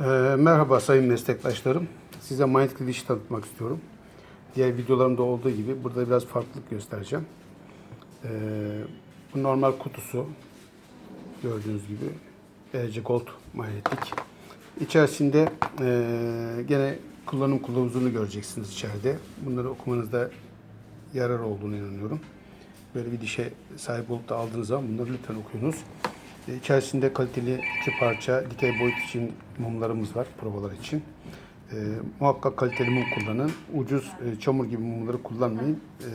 Ee, merhaba sayın meslektaşlarım. Size manyetik diş tanıtmak istiyorum. Diğer videolarımda olduğu gibi burada biraz farklılık göstereceğim. Ee, bu normal kutusu. Gördüğünüz gibi EC Gold manyetik. İçerisinde ee, gene kullanım kılavuzunu göreceksiniz içeride. Bunları okumanızda yarar olduğunu inanıyorum. Böyle bir dişe sahip olup da aldığınız zaman bunları lütfen okuyunuz. E, İçerisinde kaliteli iki parça dikey boyut için mumlarımız var provalar için. E, muhakkak kaliteli mum kullanın. Ucuz e, çamur gibi mumları kullanmayın. E,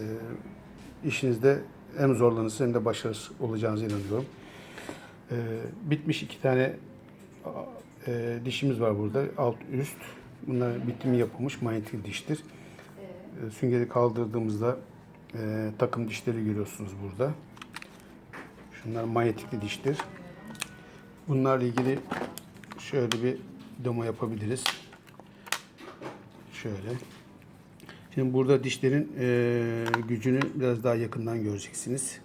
işinizde hem zorlanırsınız hem de başarısız olacağınıza inanıyorum. E, bitmiş iki tane e, dişimiz var burada. Alt üst. Bunlar bitimi yapılmış manyetik diştir. E, süngeri kaldırdığımızda e, takım dişleri görüyorsunuz burada. Şunlar manyetikli diştir. Bunlarla ilgili şöyle bir demo yapabiliriz. Şöyle. Şimdi burada dişlerin e, gücünü biraz daha yakından göreceksiniz.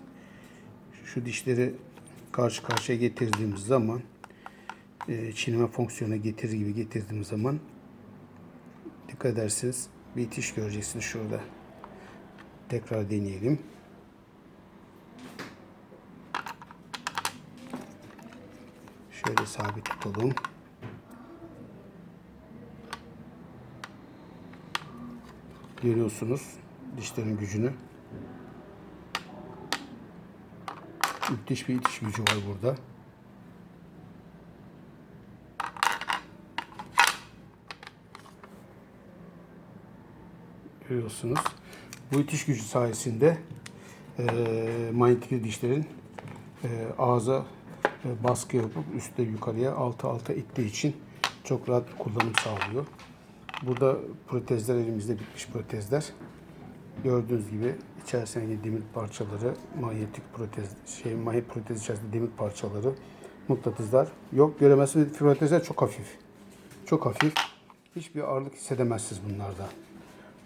Şu dişleri karşı karşıya getirdiğimiz zaman e, çiğneme fonksiyonuna getirir gibi getirdiğimiz zaman dikkat ederseniz bir itiş göreceksiniz şurada. Tekrar deneyelim. Şöyle sabit tutalım. Görüyorsunuz dişlerin gücünü. Müthiş bir itiş gücü var burada. Görüyorsunuz. Bu itiş gücü sayesinde e, manyetik dişlerin e, ağza baskı yapıp üstte yukarıya alta alta ittiği için çok rahat kullanım sağlıyor. Burada protezler elimizde bitmiş protezler. Gördüğünüz gibi içerisindeki demir parçaları, manyetik protez, şey manyetik protez içerisinde demir parçaları, mıknatıslar yok. Göremezsiniz protezler çok hafif. Çok hafif. Hiçbir ağırlık hissedemezsiniz bunlarda.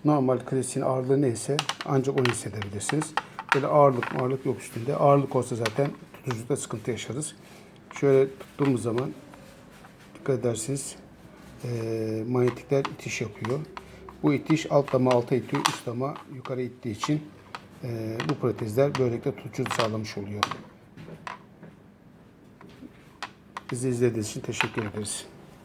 Normal klasiğin ağırlığı neyse ancak onu hissedebilirsiniz. Böyle ağırlık ağırlık yok üstünde. Ağırlık olsa zaten tutuculukta sıkıntı yaşarız. Şöyle tuttuğumuz zaman dikkat edersiniz eee manyetikler itiş yapıyor. Bu itiş alt dama alta itiyor, üst dama yukarı ittiği için eee, bu protezler böylelikle tutuculuk sağlamış oluyor. Bizi izlediğiniz için teşekkür ederiz.